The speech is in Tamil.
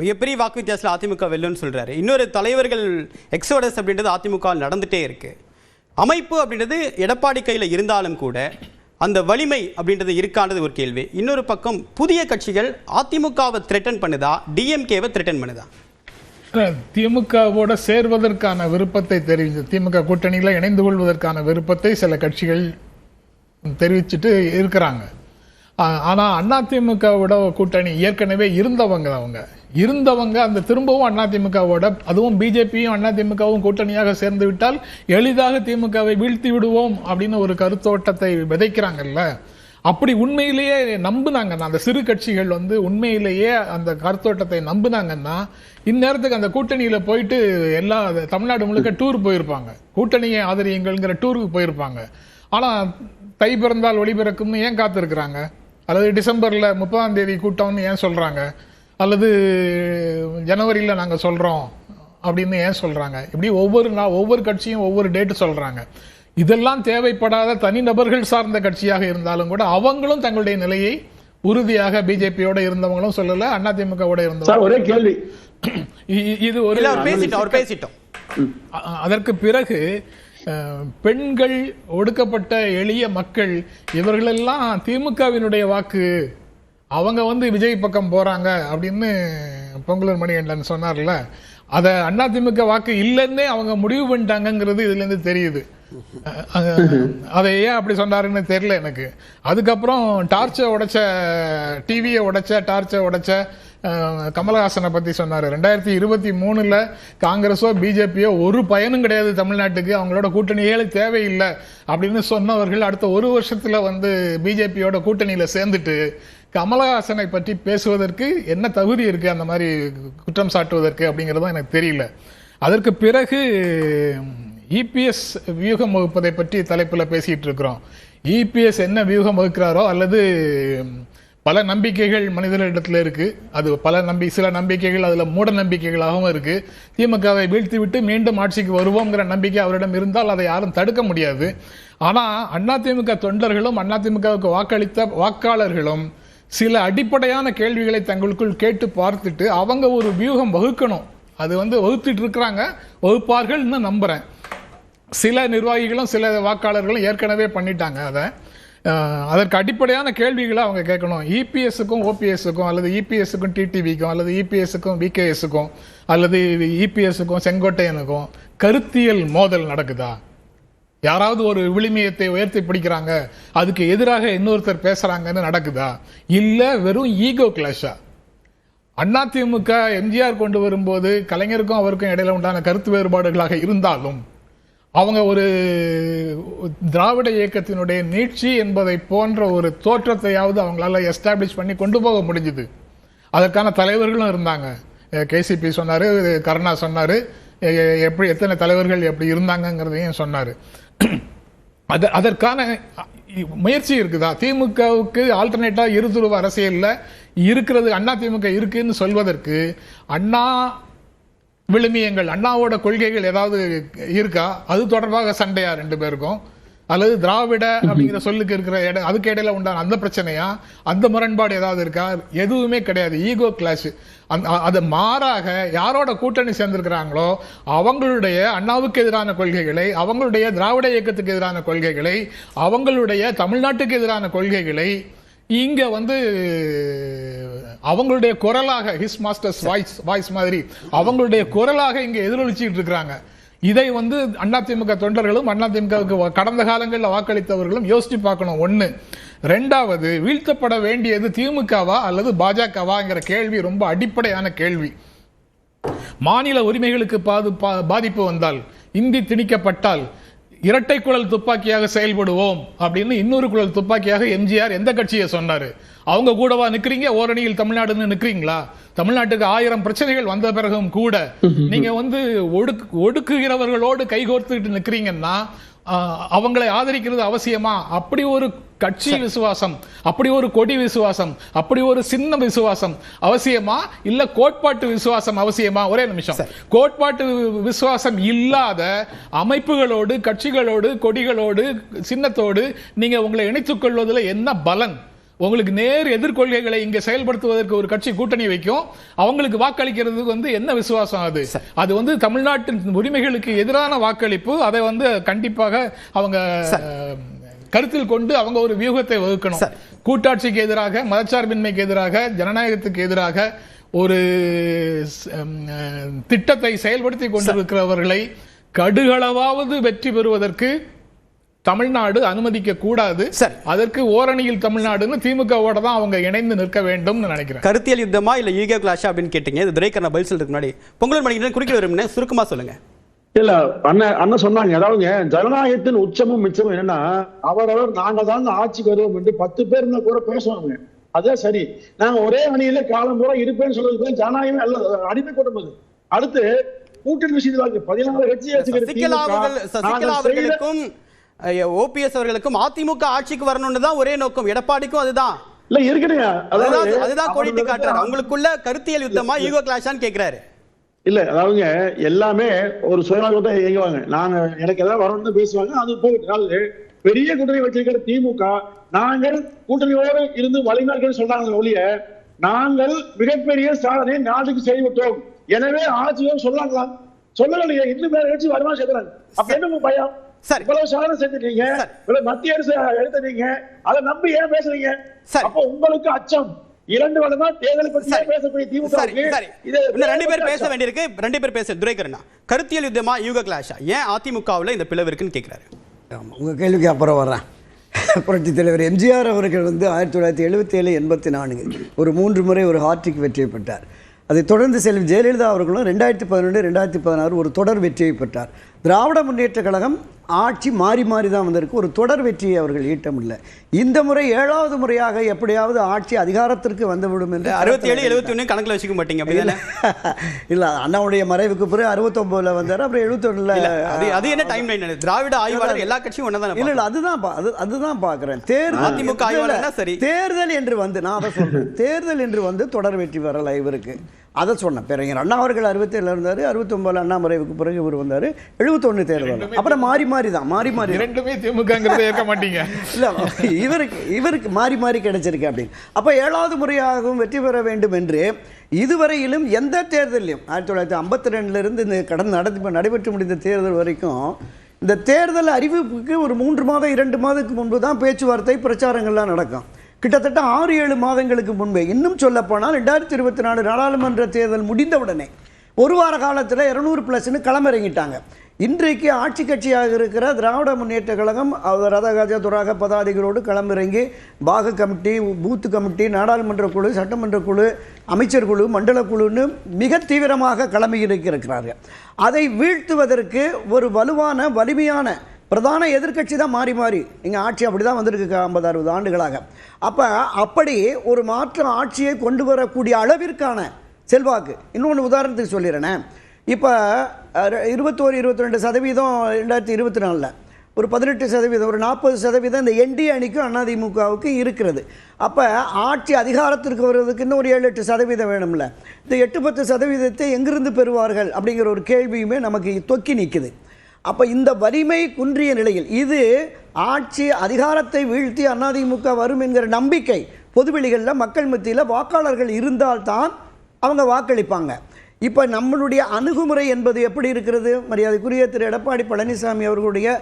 மிகப்பெரிய வாக்கு வித்தியாசத்தில் அதிமுக வெல்லுன்னு சொல்கிறாரு இன்னொரு தலைவர்கள் எக்ஸோடஸ் அப்படின்றது அதிமுக நடந்துகிட்டே இருக்குது அமைப்பு அப்படின்றது எடப்பாடி கையில் இருந்தாலும் கூட அந்த வலிமை அப்படின்றது இருக்கான்றது ஒரு கேள்வி. இன்னொரு பக்கம் புதிய கட்சிகள் அதிமுகவை த்ரெட்டன் பண்ணுதா? டிஎம்கேவை த்ரெட்டன் பண்ணுதா? திமுகவோட சேர்வதற்கான விருப்பத்தை தெரிவித்து திமுக கூட்டணியில் இணைந்து கொள்வதற்கான விருப்பத்தை சில கட்சிகள் தெரிவிச்சுட்டு இருக்கிறாங்க. ஆனால் அதிமுகவோட கூட்டணி ஏற்கனவே இருந்தவங்க அவங்க. இருந்தவங்க அந்த திரும்பவும் அதிமுகவோட அதுவும் பிஜேபியும் அதிமுகவும் கூட்டணியாக சேர்ந்து விட்டால் எளிதாக திமுகவை வீழ்த்தி விடுவோம் அப்படின்னு ஒரு கருத்தோட்டத்தை விதைக்கிறாங்கல்ல. அப்படி உண்மையிலேயே நம்புனாங்கன்னா அந்த சிறு கட்சிகள் வந்து உண்மையிலேயே அந்த கருத்தோட்டத்தை நம்புனாங்கன்னா இந்நேரத்துக்கு அந்த கூட்டணியில போயிட்டு எல்லா தமிழ்நாடு முழுக்க டூர் போயிருப்பாங்க. கூட்டணியை ஆதரியுங்கள்ங்கிற டூருக்கு போயிருப்பாங்க. ஆனா தை பிறந்தால் ஒளி பிறக்கும்னு ஏன் காத்திருக்கிறாங்க? அல்லது டிசம்பர்ல முப்பதாம் தேதி கூட்டம்னு ஏன் சொல்றாங்க? அல்லது ஜனவரியில நாங்க சொல்றோம் அப்படின்னு ஏன் சொல்றாங்க? இப்படி ஒவ்வொரு நாள் ஒவ்வொரு கட்சியும் ஒவ்வொரு டேட் சொல்றாங்க. இதெல்லாம் தேவைப்படாத தனிநபர்கள் சார்ந்த கட்சியாக இருந்தாலும் கூட அவங்களும் தங்களுடைய நிலையை உறுதியாக பிஜேபியோட இருந்தவங்களும் சொல்லல அதிமுகவோட இருந்தவங்க சார் ஒரே கேள்வி. இது ஒரு இல்ல அவர் பேசிட்டோம் அவர் பேசிட்டோம். அ- அதற்கு பிறகு பெண்கள் ஒடுக்கப்பட்ட எளிய மக்கள் இவர்களெல்லாம் திமுகவினுடைய வாக்கு அவங்க வந்து விஜய் பக்கம் போகிறாங்க அப்படின்னு பொங்கலூர் மணிகண்டன் சொன்னார்ல அதை அதிமுக வாக்கு இல்லைன்னே அவங்க முடிவு பண்ணிட்டாங்கங்கிறது இதுலேருந்து தெரியுது. அதை ஏன் அப்படி சொன்னாருன்னு தெரியல எனக்கு. அதுக்கப்புறம் டார்ச்சை உடைச்ச டிவியை உடைச்ச டார்ச்சை உடைச்ச கமலஹாசனை பத்தி சொன்னாரு. ரெண்டாயிரத்தி இருபத்தி மூணுல காங்கிரஸோ பிஜேபியோ ஒரு பயனும் கிடையாது தமிழ்நாட்டுக்கு. அவங்களோட கூட்டணியே தேவையில்லை அப்படின்னு சொன்னவர்கள் அடுத்த ஒரு வருஷத்துல வந்து பிஜேபியோட கூட்டணியில சேர்ந்துட்டு கமலஹாசனை பற்றி பேசுவதற்கு என்ன தகுதி இருக்குது அந்த மாதிரி குற்றம் சாட்டுவதற்கு அப்படிங்கறதும் எனக்கு தெரியல. அதற்கு பிறகு இபிஎஸ் வியூகம் வகுப்பதை பற்றி தலைப்பில் பேசிகிட்டு இருக்கிறோம். இபிஎஸ் என்ன வியூகம் வகுக்கிறாரோ அல்லது பல நம்பிக்கைகள் மனிதர்களிடத்தில் இருக்குது அது பல நம்பி சில நம்பிக்கைகள் அதில் மூட நம்பிக்கைகளாகவும் இருக்குது திமுகவை வீழ்த்திவிட்டு மீண்டும் ஆட்சிக்கு வருவோங்கிற நம்பிக்கை அவரிடம் இருந்தால் அதை யாரும் தடுக்க முடியாது. ஆனால் அதிமுக தொண்டர்களும் அதிமுகவுக்கு வாக்களித்த வாக்காளர்களும் சில அடிப்படையான கேள்விகளை தங்களுக்குள் கேட்டு பார்த்துட்டு அவங்க ஒரு வியூகம் வகுக்கணும். அது வந்து வகுத்துட்டு இருக்கிறாங்க. வகுப்பார்கள்னு நம்புறேன். சில நிர்வாகிகளும் சில வாக்காளர்களும் ஏற்கனவே பண்ணிட்டாங்க அதை. அதற்கு அடிப்படையான கேள்விகளை அவங்க கேட்கணும். இபிஎஸ்க்கும் ஓபிஎஸ்க்கும் அல்லது இபிஎஸ்க்கும் டிடிவிக்கும் அல்லது இபிஎஸ்க்கும் விகேஎஸ்க்கும் அல்லது இபிஎஸ்க்கும் செங்கோட்டையனுக்கும் கருத்தியல் மோதல் நடக்குதா? யாராவது ஒரு விளிமியத்தை உயர்த்தி பிடிக்கிறாங்க அதுக்கு எதிராக இன்னொருத்தர் பேசுறாங்கன்னு நடக்குதா? இல்ல வெறும் ஈகோ கிளாஷா? அதிமுக எம்ஜிஆர் கொண்டு வரும்போது கலைஞருக்கும் அவருக்கும் இடையில உண்டான கருத்து வேறுபாடுகளாக இருந்தாலும் அவங்க ஒரு திராவிட இயக்கத்தினுடைய நீட்சி என்பதை போன்ற ஒரு தோற்றத்தையாவது அவங்களால எஸ்டாப்ளிஷ் பண்ணி கொண்டு போக முடிஞ்சுது. அதற்கான தலைவர்களும் இருந்தாங்க. கேசிபி சொன்னாரு கருணா சொன்னாரு எப்படி எத்தனை தலைவர்கள் எப்படி இருந்தாங்கங்கிறதையும் சொன்னார். அது அதற்கான முயற்சி இருக்குதா? திமுகவுக்கு ஆல்டர்னேட்டாக இருதுருவ அரசியலில் இருக்கிறது அண்ணா திமுக இருக்குன்னு சொல்வதற்கு அண்ணா விழுமியங்கள் அண்ணாவோட கொள்கைகள் ஏதாவது இருக்கா? அது தொடர்பாக சண்டையா ரெண்டு பேருக்கும்? அல்லது திராவிட அப்படிங்கிற சொல்லுக்கு இருக்கிற இடம் அதுக்கு இடையில உண்டான அந்த பிரச்சனையா? அந்த முரண்பாடு ஏதாவது இருக்கா? எதுவுமே கிடையாது. ஈகோ கிளாஷ் அது மாறாக யாரோட கூட்டணி சேர்ந்திருக்கிறாங்களோ அவங்களுடைய அண்ணாவுக்கு எதிரான கொள்கைகளை அவங்களுடைய திராவிட இயக்கத்துக்கு எதிரான கொள்கைகளை அவங்களுடைய தமிழ்நாட்டுக்கு எதிரான கொள்கைகளை இங்க வந்து அவங்களுடைய குரலாக ஹிஸ் மாஸ்டர்ஸ் வாய்ஸ் வாய்ஸ் மாதிரி அவங்களுடைய குரலாக இங்க எதிரொலிச்சுட்டு இருக்கிறாங்க. இதை வந்து அதிமுக தொண்டர்களும் அதிமுகவுக்கு கடந்த காலங்களில் வாக்களித்தவர்களும் யோசிச்சு பார்க்கணும். ஒன்று ரெண்டாவது வீழ்த்தப்பட வேண்டியது திமுகவா அல்லது பாஜகவாங்கிற கேள்வி ரொம்ப அடிப்படையான கேள்வி. மாநில உரிமைகளுக்கு பாது பா- பாதிப்பு வந்தால் இந்தி திணிக்கப்பட்டால் இரட்டை குழல் துப்பாக்கியாக செயல்படுவோம் அப்படின்னு இன்னொரு குழல் துப்பாக்கியாக எம்ஜிஆர் எந்த கட்சியை சொன்னாரு? அவங்க கூடவா நிக்கிறீங்க? ஓரணியில் தமிழ்நாடுன்னு நிக்கிறீங்களா? தமிழ்நாட்டுக்கு ஆயிரம் பிரச்சனைகள் வந்த பிறகும் கூட நீங்க வந்து ஒடுக்கு ஒடுக்குகிறவர்களோடு கைகோர்த்துக்கிட்டு நிக்கிறீங்கன்னா ஆஹ், அவங்களை ஆதரிக்கிறது அவசியமா? அப்படி ஒரு கட்சி விசுவாசம் அப்படி ஒரு கொடி விசுவாசம் அப்படி ஒரு சின்ன விசுவாசம் அவசியமா? இல்ல கோட்பாட்டு விசுவாசம் அவசியமா? ஒரே நிமிஷம். கோட்பாட்டு விசுவாசம் இல்லாத அமைப்புகளோடு கட்சிகளோடு கொடிகளோடு சின்னத்தோடு நீங்க உங்களை இணைத்துக் கொள்வதில் என்ன பலன்? உங்களுக்கு நேர் எதிர்கொள்கைகளை இங்க செயல்படுத்துவதற்கு ஒரு கட்சி கூட்டணி வைக்கும் அவங்களுக்கு வாக்களிக்கிறதுக்கு வந்து என்ன விசுவாசம் அது அது வந்து தமிழ்நாட்டின் உரிமைகளுக்கு எதிரான வாக்களிப்பு அதை வந்து கண்டிப்பாக அவங்க கருத்தில் கொண்டு அவங்க ஒரு வியூகத்தை வகுக்கணும். கூட்டாட்சிக்கு எதிராக மதச்சார்பின்மைக்கு எதிராக ஜனநாயகத்துக்கு எதிராக ஒரு திட்டத்தை செயல்படுத்தி கொண்டிருக்கிறவர்களை கடுகளவாவது வெற்றி பெறுவதற்கு தமிழ்நாடு அனுமதிக்க கூடாது. சரி. அதற்கு ஓரணியில் தமிழ்நாடுன்னு திமுகவோட தான் அவங்க இணைந்து நிற்க வேண்டும்னு நினைக்கிறேன். கருத்தியல் யுத்தமா இல்ல ஈகோ கிளாஷா அப்படின்னு கேட்டீங்க? இது துரைக்கண்ண பதில் சொல்றதுக்கு முன்னாடி. பொங்கல் மணிக்கு குறுக்கிட விரும்பின சுருக்கமா சொல்லுங்க. இல்ல அண்ணன் அண்ணன் சொன்னாங்க. அதாவது ஜனநாயகத்தின் உச்சமும் மிச்சமும் என்னன்னா அவரவர் நாங்க தான் ஆட்சிக்கு வருவோம் என்று பத்து பேர் இருந்தா கூட பேசுவாங்க. அதான் சரி. நாங்க ஒரே அணியில காலம் பூரா இருப்பேன்னு சொல்றது பேர் ஜனநாயகமே அல்ல அடிமை கொடுப்பது அடுத்து கூட்டணி விஷயத்தில் பதினாலு கட்சி சசிகலா அவர்களுக்கும் ஓபிஎஸ் அவர்களுக்கும் அதிமுக ஆட்சிக்கு வரணும்னு தான் ஒரே நோக்கம். எடப்பாடிக்கும் அதுதான். இல்ல இருக்கட்டுங்க அதுதான் அதாவது அதுதான் கோடிட்டு காட்டுறாரு. அவங்களுக்குள்ள கருத்தியல் யுத்தமா ஈகோ கிளாஷான்னு கேக்குறாரு. இல்ல அதாவதுங்க எல்லாமே ஒரு சுயநலத்தை இயங்குவாங்க. நாங்க எனக்கு ஏதாவது வரணும்னு பேசுவாங்க அது போயிட்டு அதாவது பெரிய கூட்டணி வச்சிருக்கிற திமுக நாங்கள் கூட்டணியோடு இருந்து வழிநடக்கன்னு சொல்றாங்க ஒழிய நாங்கள் மிகப்பெரிய சாதனை நாட்டுக்கு செய்துவிட்டோம். எனவே ஆட்சியும் சொல்லாங்களா? சொல்லலையே இன்னும் வேற கட்சி வருமா சேர்க்கிறாங்க அப்ப என்ன பயம்? சரி. இவ்வளவு சாதனை செஞ்சுட்டீங்க. இவ்வளவு மத்திய அரசு எடுத்துட்டீங்க. அதை நம்பி ஏன் பேசுறீங்க? சரி. அப்ப உங்களுக்கு அச்சம். இரண்டு வருடமா தேர்தலை சரி. பேசக்கூடிய திமுக இன்னும் ரெண்டு பேர் பேச வேண்டியிருக்கு. ரெண்டு பேர் பேச. துரைக்கண்ணா கருத்தியல் யுத்தமா யூக கிளாஷா ஏன் அதிமுகவுல இந்த பிளவு இருக்குன்னு கேக்குறாரு? ஆமாம் உங்கள் கேள்விக்கு அப்புறம் வரேன் புரட்சி தலைவர் எம்ஜிஆர் அவர்கள் வந்து ஆயிரத்தி தொள்ளாயிரத்தி எழுபத்தி ஏழு எண்பத்தி நான்கு ஒரு மூன்று முறை ஒரு ஹார்ட்ரிக் வெற்றியை பெற்றார். அதைத் தொடர்ந்து செல்வம் ஜெயலலிதா அவர்களும் ரெண்டாயிரத்தி பதினொன்று ரெண்டாயிரத்தி பதினாறு ஒரு தொடர் வெற்றியை பெற்றார். திராவிட முன்னேற்ற கழகம் ஆட்சி மாறி மாறி தான் வந்திருக்கு. ஒரு தொடர் வெற்றியை அவர்கள் ஈட்ட முடியல. இந்த முறை ஏழாவது முறையாக எப்படியாவது ஆட்சி அதிகாரத்திற்கு வந்துவிடும் என்று அறுபத்தி ஏழு எழுபத்தி ஒண்ணு கணக்குல வச்சுக்க மாட்டீங்க அப்படிதானே? இல்ல. அண்ணாவுடைய மறைவுக்கு பிறகு அறுபத்தொன்பதுல வந்தார் அப்புறம் எழுபத்தொன்னுல இல்ல, அது என்ன டைம் லைன் திராவிட ஆய்வாளர் எல்லா கட்சியும் ஒன்னதானே இல்ல இல்ல அதுதான் அது அதுதான் பாக்குறேன் தேர்தல் அதிமுக சரி. தேர்தல் என்று வந்து நான் அதை சொல்றேன். தேர்தல் என்று வந்து தொடர் வெற்றி வரல இவருக்கு. அதை சொன்னேன். பேரறிஞர் அண்ணா அவர்கள் அறுபத்தேழுல இருந்தாரு அறுபத்தொன்பதுல அண்ணா மறைவுக்கு பிறகு இவர் வந்தாரு. எழுபத்தொன்னு தேர்தல். அப்புறம் மாறி மாறி தான் மாறி மாறி. தான். இரண்டுமே திமுகங்கிறத ஏற்க மாட்டீங்க. இல்ல இவருக்கு இவருக்கு மாறி மாறி கிடைச்சிருக்கு அப்படின்னு. அப்ப ஏழாவது முறையாகவும் வெற்றி பெற வேண்டும் என்று இதுவரையிலும் எந்த தேர்தலையும் ஆயிரத்தி தொள்ளாயிரத்தி ஐம்பத்தி ரெண்டுல இருந்து இந்த கடந்து நடத்தி நடைபெற்று முடிந்த தேர்தல் வரைக்கும் இந்த தேர்தல் அறிவிப்புக்கு ஒரு மூன்று மாதம் இரண்டு மாதத்துக்கு முன்பு தான் பேச்சுவார்த்தை பிரச்சாரங்கள்லாம் நடக்கும். கிட்டத்தட்ட ஆறு ஏழு மாதங்களுக்கு முன்பே இன்னும் சொல்லப்போனால் ரெண்டாயிரத்தி இருபத்தி நாலு நாடாளுமன்ற தேர்தல் முடிந்தவுடனே ஒரு வார காலத்தில் இரநூறு ப்ளஸ்னு களமிறங்கிட்டாங்க. இன்றைக்கு ஆட்சி கட்சியாக இருக்கிற திராவிட முன்னேற்ற கழகம் அவர் ரதகஜ துராக பதாதிகளோடு களமிறங்கி பாக கமிட்டி பூத்து கமிட்டி நாடாளுமன்ற குழு சட்டமன்ற குழு அமைச்சர் குழு மண்டல குழுன்னு மிக தீவிரமாக களமிறக்கியிருக்கிறார்கள் அதை வீழ்த்துவதற்கு ஒரு வலுவான வலிமையான பிரதான எதிர்க்கட்சி தான் மாறி மாறி. நீங்கள் ஆட்சி அப்படி தான் வந்திருக்கு ஐம்பது அறுபது ஆண்டுகளாக. அப்போ அப்படி ஒரு மாற்று ஆட்சியை கொண்டு வரக்கூடிய அளவிற்கான செல்வாக்கு. இன்னொன்று உதாரணத்துக்கு சொல்லிடுறேனே. இப்போ இருபத்தோரு இருபத்தி ரெண்டு சதவீதம் ரெண்டாயிரத்தி இருபத்தி நாலில். ஒரு பதினெட்டு சதவீதம் ஒரு நாற்பது சதவீதம் இந்த என்டிஏ அணிக்கும் அதிமுகவுக்கும் இருக்கிறது. அப்போ ஆட்சி அதிகாரத்திற்கு வர்றதுக்கு இன்னும் ஒரு ஏழு எட்டு சதவீதம் வேணும்ல. இந்த எட்டு பத்து சதவீதத்தை எங்கிருந்து பெறுவார்கள் அப்படிங்கிற ஒரு கேள்வியுமே நமக்கு தொக்கி நிற்குது அப்போ இந்த வலிமை குன்றிய நிலையில் இது ஆட்சி அதிகாரத்தை வீழ்த்தி அதிமுக வரும் என்கிற நம்பிக்கை பொதுவெளிகளில் மக்கள் மத்தியில் வாக்காளர்கள் இருந்தால்தான் அவங்க வாக்களிப்பாங்க. இப்போ நம்மளுடைய அணுகுமுறை என்பது எப்படி இருக்கிறது? மரியாதைக்குரிய திரு எடப்பாடி பழனிசாமி அவர்களுடைய